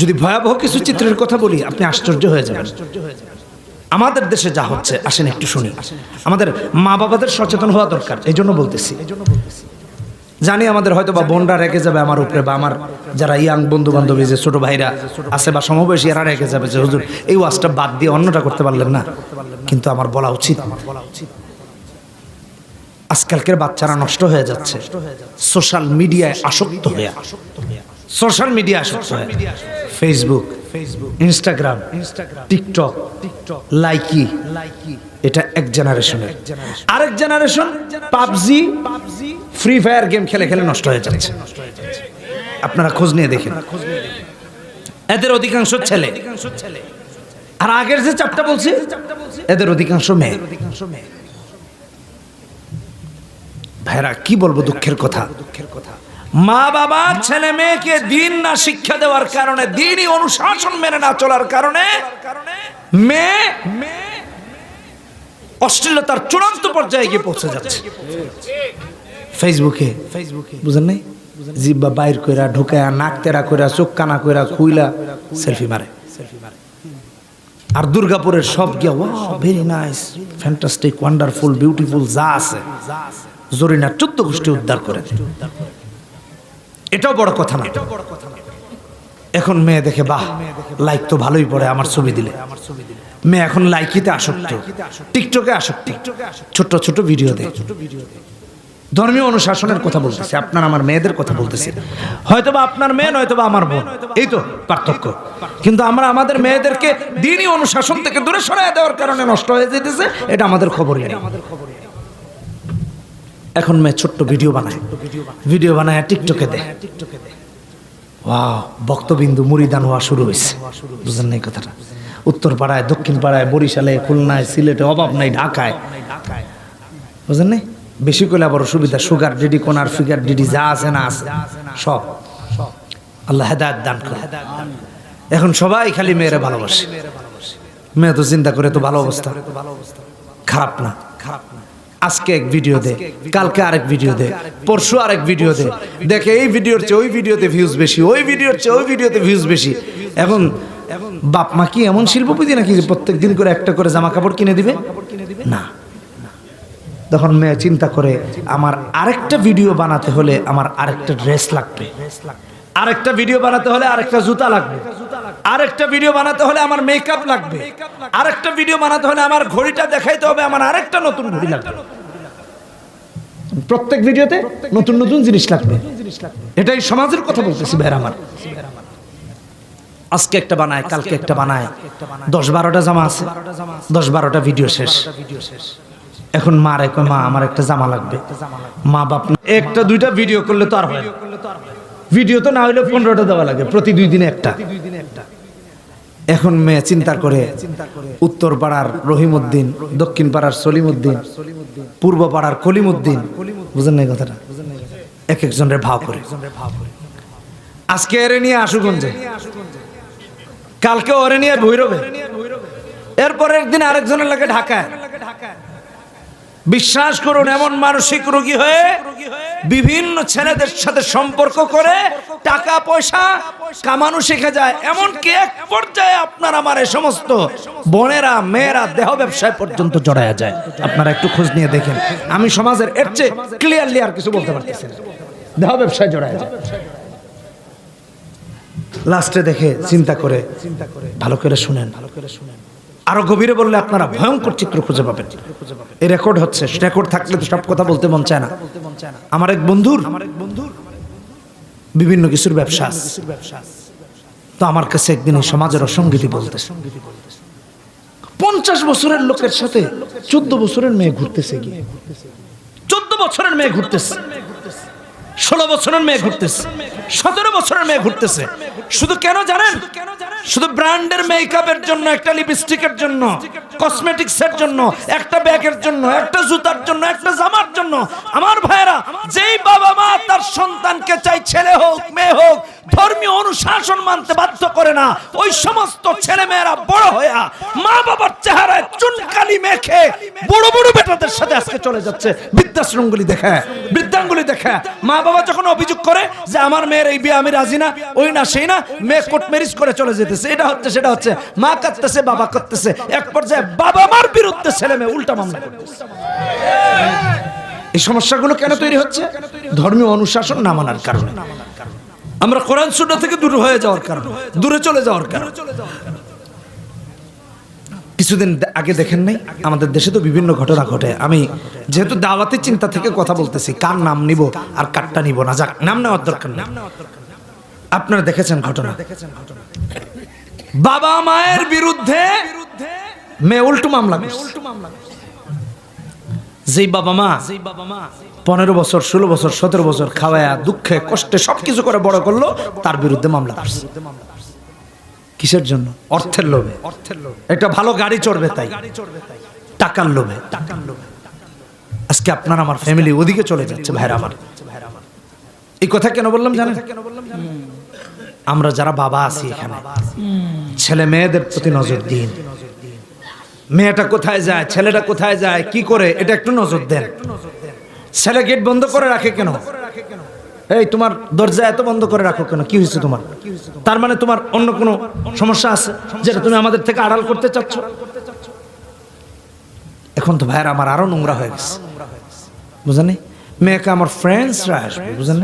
যদি ভয়াবহ কিছু চিত্রের কথা বলি, আপনি আশ্চর্য হয়ে যাবেন। আমাদের দেশে যা হচ্ছে, আসেন একটু শুনি। আমাদের মা বাবাদের সচেতন হওয়া দরকার, এই জন্য বলতেছি। জানি আমাদের হয়তো বা বোনরা রেখে যাবে আমার উপরে বা আমার যারা ইয়াং বন্ধু বান্ধবী যে ছোট ভাইরা আছে বা সমবয়সী এরা রেখে যাবে যে, হুজুর, এই ওয়াজটা বাদ দিয়ে অন্যটা করতে পারলেন না। কিন্তু আমার বলা উচিত আমার বলা উচিত আজকালকের বাচ্চারা নষ্ট হয়ে যাচ্ছে। সোশ্যাল মিডিয়ায় আসক্ত হয়ে, সোশ্যাল মিডিয়া আসক্ত হয়ে। ফেসবুক ইনস্টাগ্রাম টিকটক লাইকি এটা এক জেনারেশনের আরেক generation PUBG free fire game খেলে খেলে নষ্ট হয়ে যাচ্ছে। আপনারা খোঁজ নিয়ে দেখেন। এদের অধিকাংশ ছেলে। আর আগের যে চাপটা বলছি, এদের অধিকাংশ মেয়ে। ভাইরা, কি বলব দুঃখের কথা দুঃখের কথা? মা বাবা, ছেলে মেয়েকে দিন না শিক্ষা দেওয়ার কারণে, দিনই অনুশাসন মেনে না চলার কারণে মেয়ে অশ্লীলতার চূড়ান্ত পর্যায়ে গিয়ে পৌঁছে যাচ্ছে। ফেসবুকে ফেসবুকে বুঝেন নাই? জিব্বা বাইর কইরা, ঢুকায়া, নাক তেরা কইরা, চোখ কানা কইরা, খুইলা সেলফি মারে। আর দুর্গাপুরের সব গিয়া, wow very nice fantastic wonderful beautiful যা আছে, জরিনা চোদ্দ গোষ্ঠী উদ্ধার করে। এটাও বড় কথা না। এখন মেয়ে দেখে বাহ লাইক তো ভালোই পড়ে আমার ছবি দিলে। মেয়ে এখন লাইকিতে আসক্ত। টিকটকে আসক্ত। ছোট ছোট ভিডিও দেয় ধর্মীয় অনুশাসনের কথা বলতেছি আপনার আমার মেয়েদের কথা বলতেছি। হয়তোবা আপনার মেয়ে নয়তোবা আমার বোন। এই তো পার্থক্য। কিন্তু আমরা আমাদের মেয়েদেরকে দিনই অনুশাসন থেকে দূরে সরাই দেওয়ার কারণে নষ্ট হয়ে যেতেছে এটা আমাদের খবর নেই। এখন মেয়ে ছোট্ট ভিডিও বানায়। ভিডিও বানায় টিকটকে দেয় ওয়াও বক্তবিন্দু মুড়িদান হওয়া শুরু হয়েছে বুঝলেন এই কথাটা? উত্তর পাড়ায় দক্ষিণ পাড়ায় বরিশালে, খুলনায়, সিলেটে, অভাব নাই, ঢাকায়। বুঝলেন নাই? বেশি করে আবার সুবিধা সুগার ডিডি কোনার ফিগার ডিডি যা আছে না আছে। সব। আল্লাহ হেদায়ত দান করে এখন সবাই খালি মেয়েরা ভালোবাসে। মেয়ে তো চিন্তা করে তো ভালো অবস্থা। খারাপ না খারাপ না। আজকে এক ভিডিও দে, কালকে আরেক ভিডিও দে, পরশু আরেক ভিডিও দে। দেখে এই ভিডিওর চেয়ে ওই ভিডিওতে ভিউজ বেশি, ওই ভিডিওর চেয়ে ওই ভিডিওতে ভিউজ বেশি। এখন বাপ মা কি এমন শিল্পপতি নাকি যে প্রত্যেক দিন করে একটা করে জামা কাপড় কিনে দিবে? না। তখন মেয়ে চিন্তা করে, আমার আরেকটা ভিডিও বানাতে হলে আমার আরেকটা ড্রেস লাগবে। আরেকটা ভিডিও বানাতে হলে আরেকটা জুতা লাগবে। আরেকটা ভিডিও বানাতে হলে আমার মেকআপ লাগবে। আরেকটা ভিডিও বানাতে হলে আমার ঘড়িটা দেখাইতে হবে, আমার আরেকটা নতুন ঘড়ি লাগবে। প্রত্যেক ভিডিওতে নতুন নতুন জিনিস লাগবে। এটাই সমাজের কথা বলতেছি ভাইর আমার। আজকে একটা বানায় কালকে একটা বানায় দশ বারোটা জামা আছে। দশ বারোটা ভিডিও শেষ। এখন মা রে কয়, মা আমার একটা জামা লাগবে। মা বাপ একটা দুইটা ভিডিও করলে তো আর হয় না। ভিডিও তো না। হইলে পনেরোটা দেওয়া লাগে প্রতি দুই দিনে একটা। এখন মেয়ে চিন্তা করে উত্তর পাড়ার রহিমউদ্দিন দক্ষিণ পাড়ার সলিম সলিমউদ্দিন। পূর্ব পাড়ার কলিমুদ্দিন। বুঝেন না কথাটা? এক একজনের ভাব করে। আজকে এরে নিয়ে আশুগঞ্জে। কালকে ওরে নিয়ে ভৈরবে। এরপর একদিন আরেকজনের লাগে ঢাকায়। বিশ্বাস করুন, এমন মানসিক রোগী হয়ে বিভিন্ন ছেলেদের সাথে সম্পর্ক করে টাকা পয়সা কামানো শিখে যায়। এমনকি এক পর্যায়ে আপনার আমার এই সমস্ত বোনেরা, মেয়েরা, দেহ ব্যবসায় পর্যন্ত জড়ায়া যায়। আপনারা একটু খোঁজ নিয়ে দেখেন। আমি সমাজের এর চেয়ে ক্লিয়ারলি আর কিছু বলতে পারতেছি দেহ ব্যবসায় জড়ায়া যায়। লাস্টে দেখে চিন্তা করে চিন্তা করে ভালো করে শুনেন ভালো করে শুনেন। আরও গভীরে বললে আপনারা ভয়ঙ্কর চিত্র খুঁজে পাবেন। এই রেকর্ড হচ্ছে রেকর্ড থাকলে তো সব কথা বলতে মন চায় না। আমার এক বন্ধুর আমার এক বন্ধুর বিভিন্ন কিছুর ব্যবসা তো আমার কাছে একদিন সমাজের বলতে পঞ্চাশ বছরের লোকের সাথে চোদ্দ বছরের মেয়ে ঘুরতেছে গিয়ে। চোদ্দ বছরের মেয়ে ঘুরতেছে। ষোলো বছরের মেয়ে ঘুরতেছে। সতেরো বছরের মেয়ে ঘুরতেছে। শুধু কেন জানেন? শুধু ব্র্যান্ডের মেকআপের জন্য, একটা লিপস্টিকের জন্য, কসমেটিক্সের জন্য, একটা ব্যাগের জন্য, একটা জুতার জন্য, একটা জামার জন্য। আমার ভাইরা যেই বাবা মা তার সন্তানকে চাই, ছেলে হোক, মেয়ে হোক, ধর্মীয় অনুশাসন মানতে বাধ্য করে না, ওই সমস্ত ছেলে মেয়েরা বড় হইয়া মা বাবার চেহারায় চুনকালি মেখে বড় বড় বেটাদের সাথে আজকে চলে যাচ্ছে। বৃদ্ধাশ্রমগুলি বৃদ্ধা বৃদ্ধাঙ্গুলি দেখা। মা বাবা যখন অভিযোগ করে যে আমার মেয়ের এই বিয়ে আমি রাজি না, ওই না সেই না, মেয়ে কোর্ট ম্যারেজ করে চলে যেতেছে। এটা হচ্ছে, সেটা হচ্ছে। মা কাঁদতেছে, বাবা করতেছে এক পর্যায়ে বাবা মার বিরুদ্ধে ছেলে মেয়ে উল্টা মামলা করতেছে। এই সমস্যাগুলো কেন তৈরি হচ্ছে? ধর্মীয় অনুশাসন না মানার কারণে। আমরা কোরআন, সুন্নাহ থেকে দূর হয়ে যাওয়ার কারণে, দূরে চলে যাওয়ার কারণে। কিছুদিন আগে দেখেন নাই? আমাদের দেশে তো বিভিন্ন ঘটনা ঘটে। আমি যেহেতু দাওয়াতের চিন্তা থেকে কথা বলতেছি, কার নাম নিব আর কারটা নিব না? যাক, নাম নেওয়ার দরকার নেই। আপনারা দেখেছেন ঘটনা। বাবা মায়ের বিরুদ্ধে মেয়ে উল্টো মামলা মামলা যেই বাবা মা যেই বাবা মা পনেরো বছর, ষোলো বছর, সতেরো বছর খাওয়ায়া, দুঃখে, কষ্টে সবকিছু করে বড় করল, তার বিরুদ্ধে মামলা করছে। কিসের জন্য? অর্থের লোভে। অর্থের লোভে একটা ভালো গাড়ি চড়বে তাই। টাকার লোভে। টাকার লোভে আজকে আপনার আমার ফ্যামিলি ওদিকে চলে যাচ্ছে, ভাইরা আমার। এই কথা কেন বললাম জানেন? আমরা যারা বাবা আছি এখানে, ছেলে মেয়েদের প্রতি নজর দিন। মেয়েটা কোথায় যায়, ছেলেটা কোথায় যায়, কি করে, এটা একটু নজর দেন। ছেলে গেট বন্ধ করে রাখে কেন? এই, তোমার দরজা এত বন্ধ করে রাখো কেন? কি হয়েছে তোমার? তার মানে তোমার অন্য কোনো সমস্যা আছে যেটা তুমি আমাদের থেকে আড়াল করতে চাচ্ছ? এখন তো ভাইয়ের আমার আরও নোংরা হয়ে গেছে। বুঝলেন মেয়েকে আমার ফ্রেন্ডসরা আসবে বুঝলেন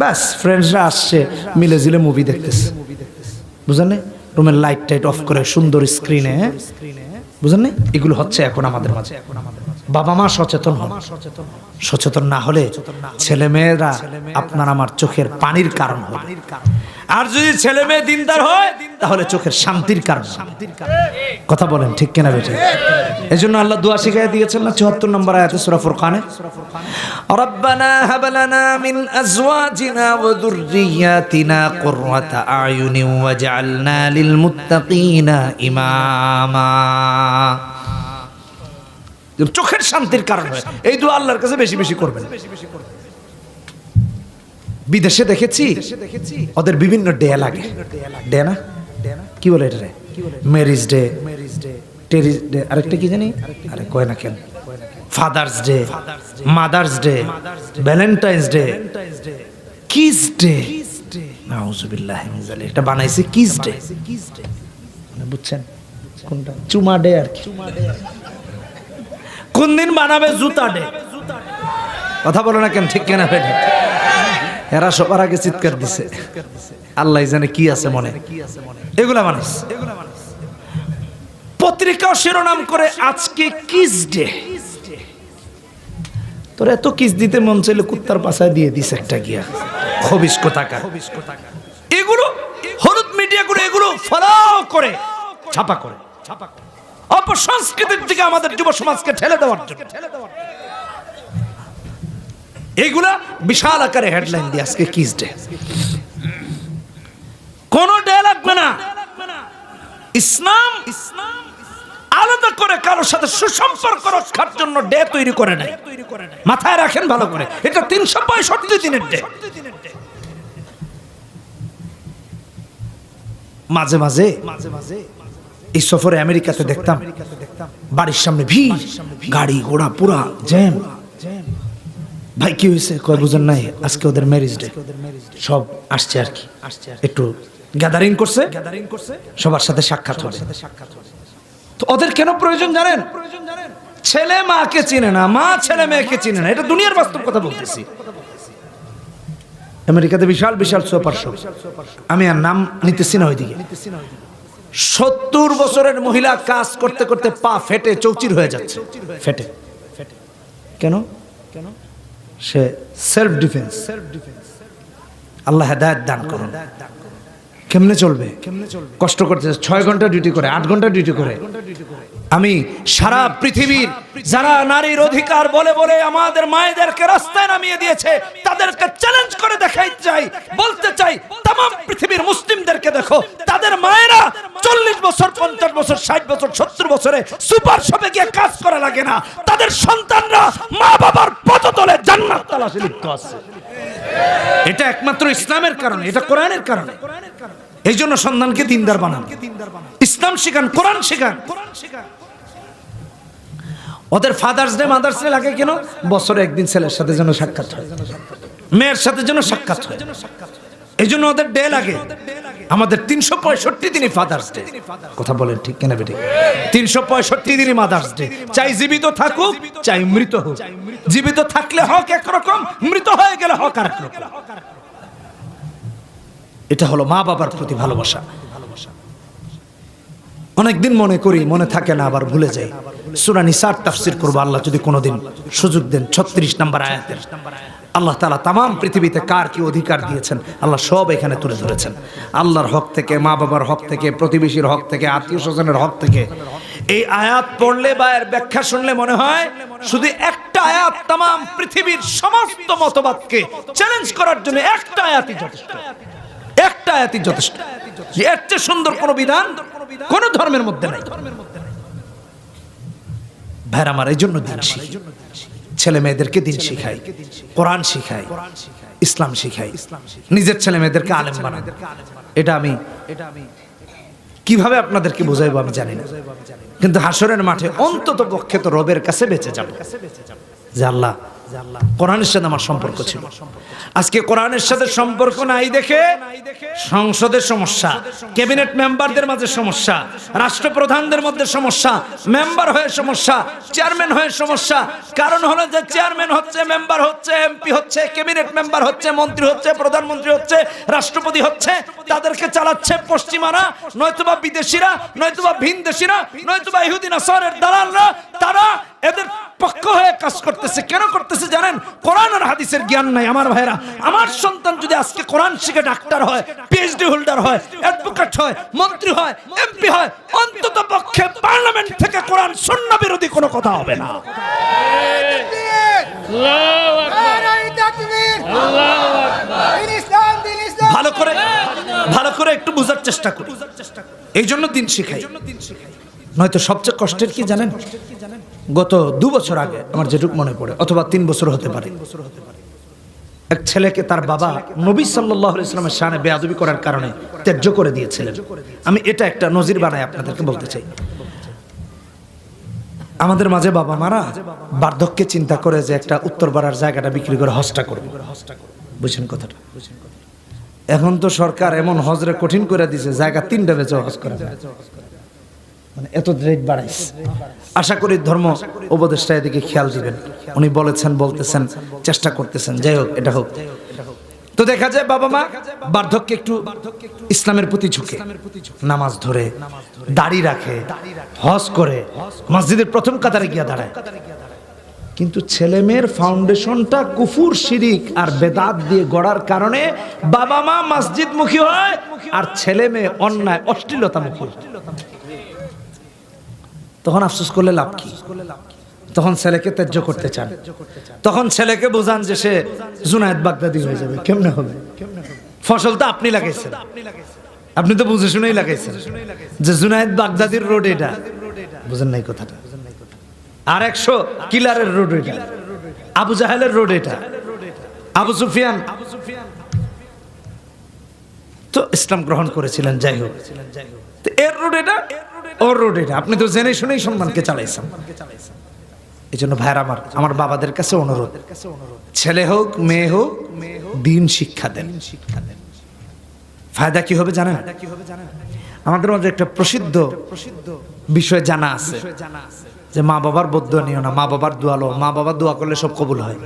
ব্যাস ফ্রেন্ডসরা আসছে, মিলে জিলে মুভি দেখতেছে। বুঝলেন রুমের লাইট টাইট অফ করে সুন্দর স্ক্রিনে বুঝলেন এগুলো হচ্ছে এখন আমাদের মাঝে। বাবা মা সচেতন হন সচেতন না হলে ছেলে মেয়েরা আপনার আমার চোখের পানির কারণ হবে। আর যদি ছেলে মেয়ে দিনদার হয়, তাহলে চোখের শান্তির কারণ কথা বলেন, ঠিক কেনা বেটে এই জন্য আল্লাহ দোয়া শিখাই দিয়েছেন না চুয়াত্তর নম্বর আয়াতে সুরা ফুরকানে? রব্বানা হাবলানা মিন আজওয়াজিনা ওয়া যুররিয়াতিনা কুররাতা আয়ুনি ওয়াজআলনা লিল মুত্তাকিনা ইমামা। চোখের শান্তির কারণ হয়। এই দোয়া আল্লাহর কাছে বেশি বেশি করবেন। বিদেশে দেখেছি, ওদের বিভিন্ন ডে লাগে। ডে না? কি বলে এটা ম্যারিজ ডে টেরিজ ডে আরেকটা কি জানি? আরে কয় না কেন? Father's day mother's day Valentine's day kiss day নাউজুবিল্লাহ এটা বানাইছে কিস ডে মানে বুঝছেন? কোনটা? চুমা ডে আর কি। কোন দিন বানাবে জুতা ডে? কথা বলো না কেন, ঠিক কেনা ফেটে এরা সবার আগে চিৎকার দিছে। আল্লাহ জানে কি আছে মনে। এগুলা মানুষ। পত্রিকাও শিরোনাম করে আজকে কিস ডে। তোর এত কিস দিতে মন চাইলে কুত্তার পাশায় দিয়ে দিস একটা গিয়া। হবিস কোথাকা এগুলো হলুদ মিডিয়া করে এগুলো ফলো করে ছাপা করে ছাপা করে। অপসংস্কৃতির দিকে আমাদের যুব সমাজকে ঠেলে দেওয়ার জন্য। এইগুলা বিশাল আকারে হেডলাইন দিয়ে আজকে কিস ডে কোন ডে লাগবে না। ইসলাম ইসলাম আলাদা করে কারোর সাথে সুসম্পর্ক রক্ষার জন্য ডে তৈরি করে নাই মাথায় রাখেন ভালো করে। এটা তিনশো পঁয়ষট্টি দিনের ডে মাঝে মাঝে মাঝে মাঝে। এই সফরে আমেরিকাতে দেখতাম, বাড়ির সামনে ভিড়, গাড়ি ঘোড়া পুরা জ্যাম। ভাই, কি হয়েছে? কয়, বুঝেন নাই, আজকে ওদের ম্যারেজ ডে সব আসছে আর কি। একটু গ্যাদারিং করছে, সবার সাথে সাক্ষাৎ হবে। তো ওদের কেন প্রয়োজন জানেন? ছেলে মাকে চিনে না, মা ছেলে মেয়েকে চিনে না। এটা দুনিয়ার বাস্তব কথা বলতেছি। আমেরিকাতে বিশাল বিশাল সুপার আমি আর নাম নিতেছি না ওইদিকে। সত্তর বছরের মহিলা কাজ করতে করতে পা ফেটে চৌচির হয়ে যাচ্ছে। ফেটে। কেন? কেন সে সেলফ ডিফেন্স সেলফ ডিফেন্স আল্লাহ হেদায়ত দান করুন। কেমনে চলবে? কেমনে চলবে কষ্ট করতে ছয় ঘণ্টা ডিউটি করে, আট ঘণ্টা ডিউটি করে। আমি সারা পৃথিবীর যারা নারীর অধিকার বলে বলে আমাদের মায়েদেরকে রাস্তায় নামিয়ে দিয়েছে, তাদেরকে চ্যালেঞ্জ করে দেখাই চাই, বলতে চাই তাম পৃথিবীর মুসলিমদেরকে দেখো, তাদের মায়েরা চল্লিশ বছর, পঞ্চাশ বছর, ষাট বছর, সত্তর বছরে সুপার শপে গিয়ে কাজ করা লাগে না। তাদের সন্তানরা মা বাবার পদতলে জান্নাত তালাশে লিপ্ত আছে। এটা একমাত্র ইসলামের কারণে, এটা কোরআনের কারণে। এই জন্য সন্তানকে দিনদার বানান। ইসলাম শিখান, কোরআন শিখান। ওদের ফাদার্স ডে মাদার্স ডে লাগে কেন? বছরে একদিন ছেলের সাথে যেন সাক্ষাৎ হয়। মেয়ের সাথে যেন সাক্ষাৎ হয়। এই জন্য ওদের ডে লাগে। আমাদের তিনশো পঁয়ষট্টি দিনই ফাদার্স ডে কথা বলেন ঠিক কেনা বেটি তিনশো পঁয়ষট্টি দিনই মাদার্স ডে চাই জীবিত থাকুক, চাই মৃত হোক। জীবিত থাকলে হক একরকম মৃত হয়ে গেলে হক আর এটা হলো মা বাবার প্রতি ভালোবাসা। অনেকদিন মনে করি, মনে থাকে না, আবার ভুলে যাই। সুরানি সার তাফসির করব আল্লাহ যদি কোনোদিন সুযোগ দেন, ছত্রিশ নম্বর আয়াতের। আল্লাহ তালা তাম পৃথিবীতে কার কি অধিকার দিয়েছেন, আল্লাহ সব এখানে তুলে ধরেছেন। আল্লাহর হক থেকে, মা বাবার হক থেকে, প্রতিবেশীর হক থেকে, আত্মীয় স্বজনের হক থেকে। এই আয়াত পড়লে বা এর ব্যাখ্যা শুনলে মনে হয়, শুধু একটা আয়াত তাম পৃথিবীর সমস্ত মতবাদকে চ্যালেঞ্জ করার জন্য একটা আয়াতই যথেষ্ট। একটা আয়াতই যথেষ্ট। এর চেয়ে সুন্দর কোন বিধান কোন ধর্মের মধ্যে নাই। ভাইর আমার এই জন্য দিন ছেলে মেয়েদেরকে দিন শিখাই। কোরআন শিখাই। ইসলাম শিখাই। নিজের ছেলে মেয়েদেরকে আলেম বানাই। এটা আমি এটা আমি কীভাবে আপনাদেরকে বোঝাইবো আমি জানি না। কিন্তু হাসরের মাঠে অন্তত পক্ষে তো রবের কাছে বেঁচে যাব। যে আল্লাহ কোরআনের সাথে আমার সম্পর্ক ছিল। আজকে কোরআনের সাথে সম্পর্ক নাই দেখে সংসদের সমস্যা ক্যাবিনেট মেম্বারদের মাঝে সমস্যা রাষ্ট্রপ্রধানদের মধ্যে সমস্যা মেম্বার হয়ে সমস্যা চেয়ারম্যান হয়ে সমস্যা। কারণ হলো যে চেয়ারম্যান হচ্ছে মেম্বার হচ্ছে এমপি হচ্ছে ক্যাবিনেট মেম্বার হচ্ছে মন্ত্রী হচ্ছে প্রধানমন্ত্রী হচ্ছে রাষ্ট্রপতি হচ্ছে তাদেরকে চালাচ্ছে পশ্চিমারা নয়তোবা বিদেশিরা নয়তোবা ভিন দেশিরা নয়তোবা ইহুদিন আসরের দালালরা তারা এদের পক্ষ হয়ে কাজ করতেছে। কেন করতেছে জানেন? কোরআন আর হাদিসের জ্ঞান নাই আমার ভাইরা আমার সন্তান যদি আজকে কোরআন শিখে ডাক্তার হয় পিএইচডি হোল্ডার হয় অ্যাডভোকেট হয়, মন্ত্রী হয় এমপি হয়, অন্তত পক্ষে পার্লামেন্ট থেকে কোরআন শূন্য বিরোধী কোনো কথা হবে না। ভালো করে ভালো করে একটু বোঝার চেষ্টা করি। এই জন্য দিন শিখাই। নয়তো সবচেয়ে কষ্টের কি জানেন? গত দু বছর আগে আমার যেটুক মনে পড়ে, অথবা তিন বছর হতে পারে। এক ছেলেকে তার বাবা নবী সাল্লাহ ইসলামের সামনে বেয়াদবি করার কারণে ত্যায্য করে দিয়েছিলেন। আমি এটা একটা নজির বানাই আপনাদেরকে বলতে চাই। আমাদের মাঝে বাবা মারা বার্ধক্যে চিন্তা করে যে একটা উত্তর পাড়ার জায়গাটা বিক্রি করে হজটা করবে। বুঝছেন কথাটা? এখন তো সরকার এমন হজরে কঠিন করে দিছে, জায়গা তিনটা বেচে হজ করা মানে এত রেট বাড়াইছে। আশা করি ধর্ম উপদেষ্টা এদিকে খেয়াল দিবেন। উনি বলেছেন, বলতেছেন, চেষ্টা করতেছেন। যাই হোক, এটা হোক। তো দেখা যায় বাবা মা বার্ধক্যে একটু ইসলামের প্রতি ঝুঁকে। নামাজ ধরে, দাড়ি রাখে, হজ করে, মসজিদের প্রথম কাতারে গিয়া দাঁড়ায়। কিন্তু ছেলে মেয়ের ফাউন্ডেশনটা কুফুর, শিরিক আর বেদাত দিয়ে গড়ার কারণে বাবা মা মসজিদ মুখী হয় আর ছেলে মেয়ে অন্যায় অশ্লীলতা মুখী হয়। তখন আফসোস করলে লাভ কি? তখন ছেলেকে ত্যায্য করতে চান। তখন ছেলেকে বোঝান যে সে জুনায়দ বাগদাদি হয়ে যাবে। কেমনে হবে? ফসল তো আপনি লাগাইছেন। আপনি তো বুঝে শুনেই লাগাইছেন যে জুনায়দ বাগদাদির রোড এটা। বুঝেন নাই কথাটা? আর একশো কিলারের রোড এটা। আবু জাহেলের রোড এটা। আবু সুফিয়ান। তো ইসলাম গ্রহণ করেছিলেন, যাই হোক। এর রোড এটা? ওর আপনি তো জেনে শুনেই সম্মানকে চালাইছেন। এই জন্য ভাইয়ের আমার আমার বাবাদের কাছে অনুরোধ, ছেলে হোক, মেয়ে হোক, দিন শিক্ষা দেন। শিক্ষা দেন ফায়দা কি হবে জানেন? আমাদের মধ্যে একটা প্রসিদ্ধ প্রসিদ্ধ বিষয় জানা আছে, যে মা বাবার বদ্ধ নিও না, মা বাবার দোয়ালো মা বাবার দোয়া করলে সব কবুল হয়।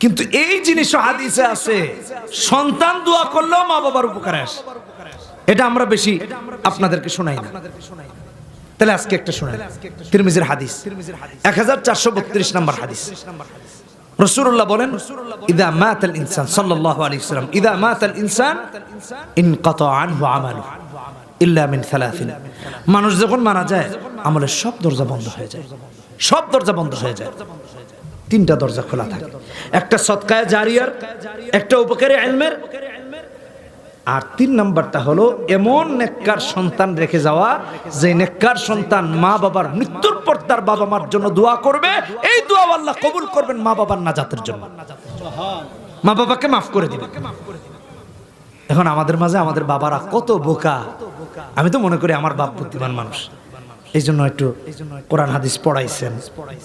কিন্তু এই জিনিস হাদিসে আছে, সন্তান দোয়া করলেও মা বাবার উপকারে আসে। এটা আমরা বেশি আপনাদেরকে শোনাই না। তাহলে আজকে একটা শোনাই। তিরমিজের হাদিস। এক হাজার চারশো বত্রিশ নম্বর হাদিস। বলেন, ইদা ইনসান সাল্লাল্লাহু আলাইহি সাল্লাম ইদা ইনসান আনহু আমালু ইল্লা মিন সালাসিন মানুষ যখন মারা যায়, আমলের সব দরজা বন্ধ হয়ে যায়। সব দরজা বন্ধ হয়ে যায়। তিনটা দরজা খোলা থাকে। একটা সৎকায় জারিয়ার, একটা উপকারী ইলমের আর তিন নাম্বারটা হলো, এমন নেককার সন্তান রেখে যাওয়া যে নেককার সন্তান মা বাবার মৃত্যুর পর তার বাবা মার জন্য দোয়া করবে, এই দোয়া আল্লাহ কবুল করবেন মা বাবার নাজাতের জন্য। মা বাবাকে মাফ করে দিবে। এখন আমাদের মাঝে আমাদের বাবারা কত বোকা। আমি তো মনে করি আমার বাপ বুদ্ধিমান মানুষ। এই জন্য একটু কোরআন হাদিস পড়াইছেন,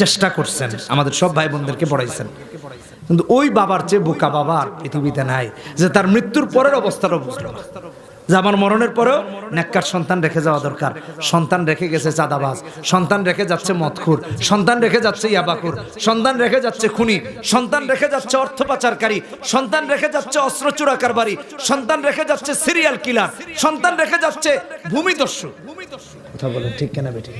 চেষ্টা করছেন। আমাদের সব ভাই বোনদেরকে পড়াইছেন। কিন্তু ওই বাবার চেয়ে বোকা বাবা আর পৃথিবীতে নাই, যে তার মৃত্যুর পরের অবস্থাটা বুঝলো না। যে আমার মরণের পরেও নেককার সন্তান রেখে যাওয়া দরকার। সন্তান রেখে গেছে চাঁদাবাজ, সন্তান রেখে যাচ্ছে মদখুর, সন্তান রেখে যাচ্ছে ইয়াবাকুর সন্তান রেখে যাচ্ছে খুনি, সন্তান রেখে যাচ্ছে অর্থ পাচারকারী, সন্তান রেখে যাচ্ছে অস্ত্র চোরাকার বাড়ি সন্তান রেখে যাচ্ছে সিরিয়াল কিলার, সন্তান রেখে যাচ্ছে ভূমিদস্যু। কথা বলেন, ঠিক কেনা বেঠিক?